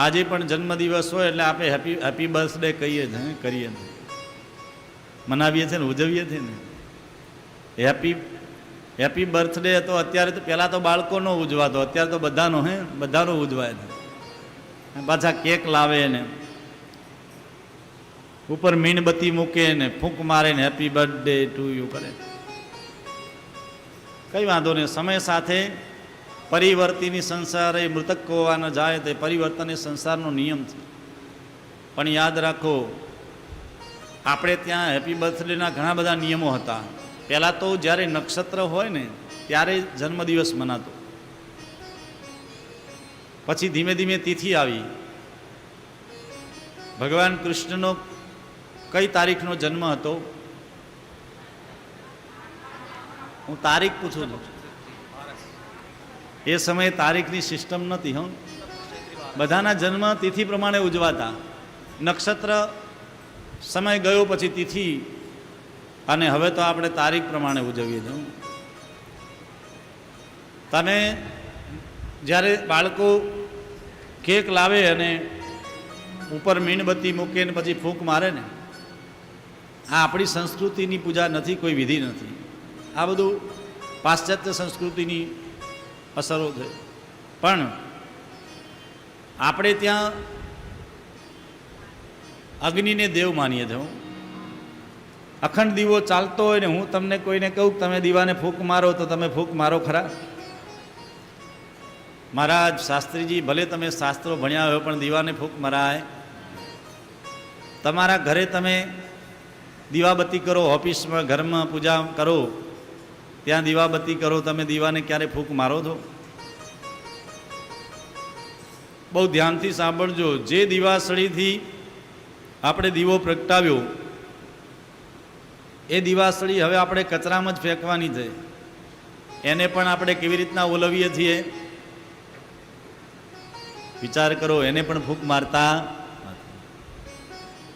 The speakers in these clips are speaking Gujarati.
આજે પણ જન્મદિવસ હોય એટલે આપણે હેપી હેપી બર્થડે કહીએ જ કરીએ ને મનાવીએ છીએ ને, ઉજવીએ છીએ ને. હેપી હેપી બર્થડે તો અત્યારે તો પહેલાં તો બાળકોનો ઉજવાતો, અત્યારે તો બધાનો, હે, બધાનો ઉજવાય છે. પાછા કેક લાવે ને. ઉપર મીણબત્તી મૂકે ને, ફૂંક મારે ને હેપી બર્થડે ટુ યુ કરે. કંઈ વાંધો નહીં, સમય સાથે પરિવર્તિની સંસાર એ મૃતક ન જાય તે પરિવર્તન એ સંસારનો નિયમ છે. પણ યાદ રાખો, આપણે ત્યાં હેપી બર્થડેના ઘણા બધા નિયમો હતા. પહેલાં તો જ્યારે નક્ષત્ર હોય ને, ત્યારે જન્મદિવસ મનાતો. પછી ધીમે ધીમે તિથિ આવી. ભગવાન કૃષ્ણનો કઈ તારીખનો જન્મ હતો? હું તારીખ પૂછું છું. એ સમયે તારીખની સિસ્ટમ નથી, હં. બધાના જન્મ તિથિ પ્રમાણે ઉજવાતા. નક્ષત્ર સમય ગયો પછી તિથિ, અને હવે તો આપણે તારીખ પ્રમાણે ઉજવીએ છીએ તમે જ્યારે બાળકો કેક લાવે અને ઉપર મીણબત્તી મૂકે ને પછી ફૂંક મારે ને, આ આપણી સંસ્કૃતિની પૂજા નથી, કોઈ વિધિ નથી. આ બધું પાશ્ચાત્ય સંસ્કૃતિની અસરો થઈ પણ આપણે ત્યાં અગ્નિને દેવ માનીએ છીએ. હું અખંડ દીવો ચાલતો હોય ને હું તમને કોઈને કહું તમે દીવાને ફૂંક મારો તો તમે ફૂંક મારો ખરા. મહારાજ શાસ્ત્રીજી, ભલે તમે શાસ્ત્રો ભણ્યા હોય પણ દીવાને ફૂંક મરાય. તમારા ઘરે તમે દીવાબત્તી કરો, ઓફિસમાં, ઘરમાં પૂજા કરો. ત્યાં દીવાબત્તી કરો, તમે દીવાને ક્યારે ફૂંક મારો છો? બહુ ધ્યાનથી સાંભળજો, જે દીવાસળીથી આપણે દીવો પ્રગટાવ્યો, એ દીવાસળી હવે આપણે કચરામાં જ ફેંકવાની છે. એને પણ આપણે કેવી રીતના ઓલવીએ છીએ? વિચાર કરો, એને પણ ફૂંક મારતા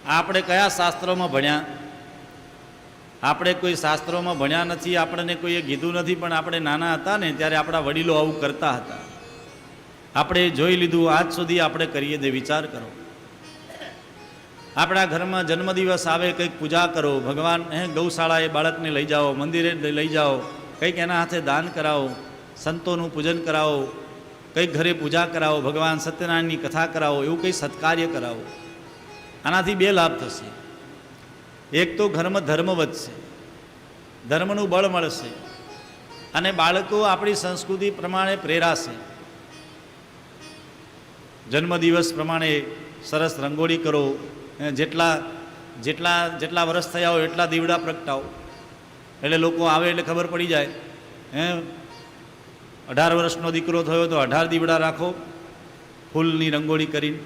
આપણે કયા શાસ્ત્રોમાં ભણ્યા? આપણે કોઈ શાસ્ત્રોમાં ભણ્યા નથી, આપણને કોઈએ કીધું નથી, પણ આપણે નાના હતા ને, ત્યારે આપણા વડીલો આવું કરતા હતા. આપણે જોઈ લીધું, આજ સુધી આપણે કરીએ તે વિચાર કરો. આપણા ઘરમાં જન્મદિવસ આવે, કંઈક પૂજા કરો, ભગવાન, હે, ગૌશાળાએ બાળકને લઈ જાઓ, મંદિરે લઈ જાઓ, કંઈક એના હાથે દાન કરાવો, સંતોનું પૂજન કરાવો, કંઈક ઘરે પૂજા કરાવો, ભગવાન સત્યનારાયણની કથા કરાવો, એવું કંઈ સત્કાર્ય કરાવો. આનાથી બે લાભ થશે. એક તો ઘરમાં ધર્મ વધશે. ધર્મનું બળ મળશે. અને બાળકો આપણી સંસ્કૃતિ પ્રમાણે પ્રેરાશે. જન્મદિવસ પ્રમાણે સરસ રંગોળી કરો. જેટલા જેટલા જેટલા વર્ષ થયા હોય એટલા દીવડા પ્રગટાવો. એટલે લોકો આવે એટલે ખબર પડી જાય. હે? અઢાર વર્ષનો દીકરો થયો તો અઢાર દીવડા રાખો. ફૂલની રંગોળી કરીને.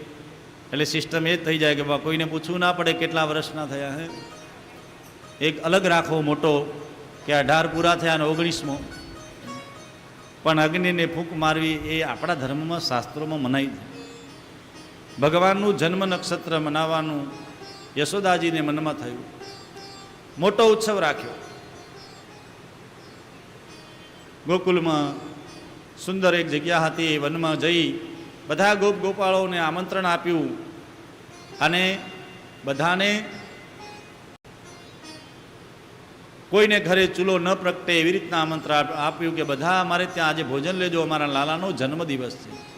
એટલે સિસ્ટમ એ જ થઈ જાય કે કોઈને પૂછવું ના પડે કેટલા વર્ષના થયા, હે? એક અલગ રાખવો મોટો કે અઢાર પૂરા થયા અને ઓગણીસમો. પણ અગ્નિને ફૂંક મારવી એ આપણા ધર્મમાં, શાસ્ત્રોમાં મનાઈ છે. ભગવાનનું જન્મ નક્ષત્ર મનાવવાનું યશોદાજીને મનમાં થયું. મોટો ઉત્સવ રાખ્યો. ગોકુલમાં સુંદર એક જગ્યા હતી, એ વનમાં જઈ બધા ગોપ ગોપાળોને આમંત્રણ આપ્યું અને બધાને કોઈને ઘરે ચૂલો ન પ્રગટે એવી રીતના આમંત્રણ આપ્યું કે બધા, અમારે ત્યાં આજે ભોજન લેજો, અમારા લાલાનો જન્મદિવસ છે.